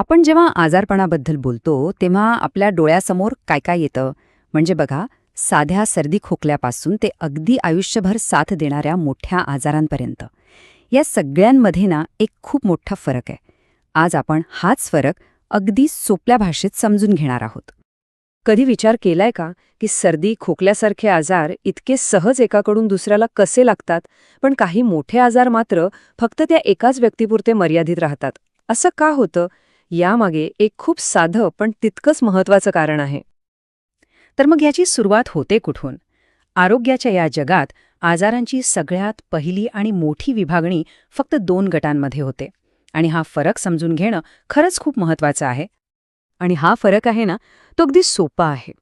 आपण जेव्हा आजारपणाबद्दल बोलतो तेव्हा आपल्या डोळ्यासमोर काय काय येतं? म्हणजे बघा साध्या सर्दी खोकल्यापासून ते अगदी आयुष्यभर साथ देणाऱ्या मोठ्या आजारांपर्यंत. या सगळ्यांमध्ये ना एक खूप मोठा फरक आहे. आज आपण हाच फरक अगदी सोप्या भाषेत समजून घेणार आहोत. कधी विचार केलाय का की सर्दी खोकल्यासारखे आजार इतके सहज एकाकडून दुसऱ्याला कसे लागतात? पण काही मोठे आजार मात्र फक्त त्या एकाच व्यक्तीपुरते मर्यादित राहतात. असं का होतं? यामागे एक खूप साधं पण तितकंच महत्वाचं कारण आहे. तर मग याची सुरुवात होते कुठून? आरोग्याच्या या जगात आजारांची सगळ्यात पहिली आणि मोठी विभागणी फक्त दोन गटांमध्ये होते. आणि हा फरक समजून घेणं खरंच खूप महत्वाचं आहे. आणि हा फरक आहे ना तो अगदी सोपा आहे.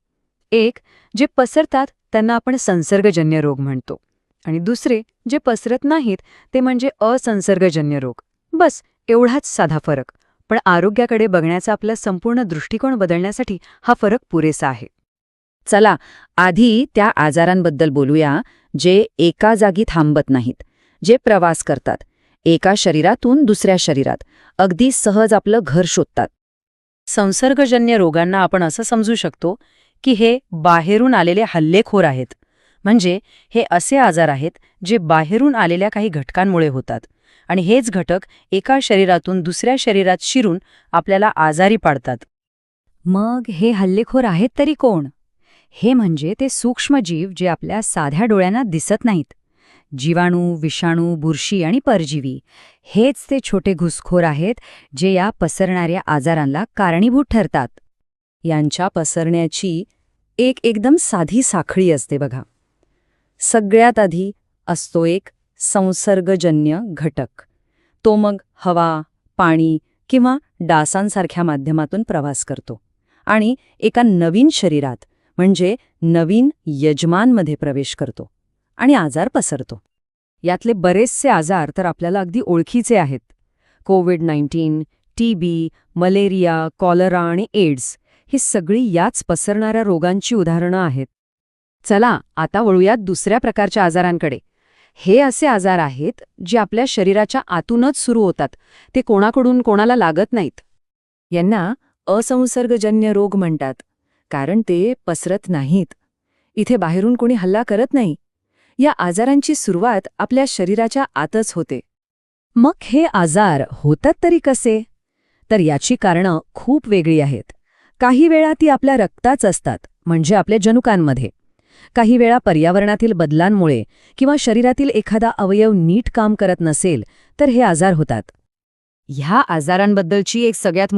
एक जे पसरतात त्यांना आपण संसर्गजन्य रोग म्हणतो. आणि दुसरे जे पसरत नाहीत ते म्हणजे असंसर्गजन्य रोग. बस एवढाच साधा फरक. पण आरोग्याकडे बघण्याचा आपला संपूर्ण दृष्टिकोन बदलण्यासाठी हा फरक पुरेसा आहे. चला आधी त्या आजारांबद्दल बोलूया जे एका जागी थांबत नाहीत जे प्रवास करतात. एका शरीरातून दुसऱ्या शरीरात. अगदी सहज आपलं घर शोधतात. संसर्गजन्य रोगांना आपण असं समजू शकतो की हे बाहेरून आलेले हल्लेखोर आहेत. म्हणजे हे असे आजार आहेत जे बाहेरून आलेल्या काही घटकांमुळे होतात. आणि हेच घटक एका शरीरातून दुसऱ्या शरीरात शिरून आपल्याला आजारी पाडतात. मग हे हल्लेखोर आहेत तरी कोण? हे म्हणजे ते सूक्ष्मजीव जे आपल्या साध्या डोळ्यांना दिसत नाहीत. जीवाणू विषाणू बुरशी आणि परजीवी हेच ते छोटे घुसखोर आहेत जे या पसरणाऱ्या आजारांना कारणीभूत ठरतात. यांच्या पसरण्याची एक एकदम साधी साखळी असते बघा. सगळ्यात आधी असतो एक संसर्गजन्य घटक. तो मग हवा पाणी किंवा डासांसारख्या माध्यमातून प्रवास करतो. आणि एका नवीन शरीरात म्हणजे नवीन यजमानमध्ये प्रवेश करतो आणि आजार पसरतो. यातले बरेचसे आजार तर आपल्याला अगदी ओळखीचे आहेत. COVID nineteen TB malaria cholera आणि एड्स ही सगळी याच पसरणाऱ्या रोगांची उदाहरणं आहेत. चला आता वळूयात दुसऱ्या प्रकारच्या आजारांकडे. हे असे आजार आहेत जे आपल्या शरीराच्या आतूनच सुरू होतात. ते कोणाकडून कोणाला लागत नाहीत. यांना असंसर्गजन्य रोग म्हणतात कारण ते पसरत नाहीत. इथे बाहेरून कोणी हल्ला करत नाही. या आजारांची सुरुवात आपल्या शरीराच्या आतच होते. मग हे आजार होतात तरी कसे? तर याची कारणं खूप वेगळी आहेत. काही वेळा ती आपल्या रक्ताच असतात म्हणजे आपल्या जनुकांमध्ये. काही वेळा पर्यावरणातील बदलांमुळे किंवा शरीरातील एखादा अवयव नीट काम करत नसेल तर हे आजार होतात. ह्या आजारांबद्दलची एक सगळ्यात मोठी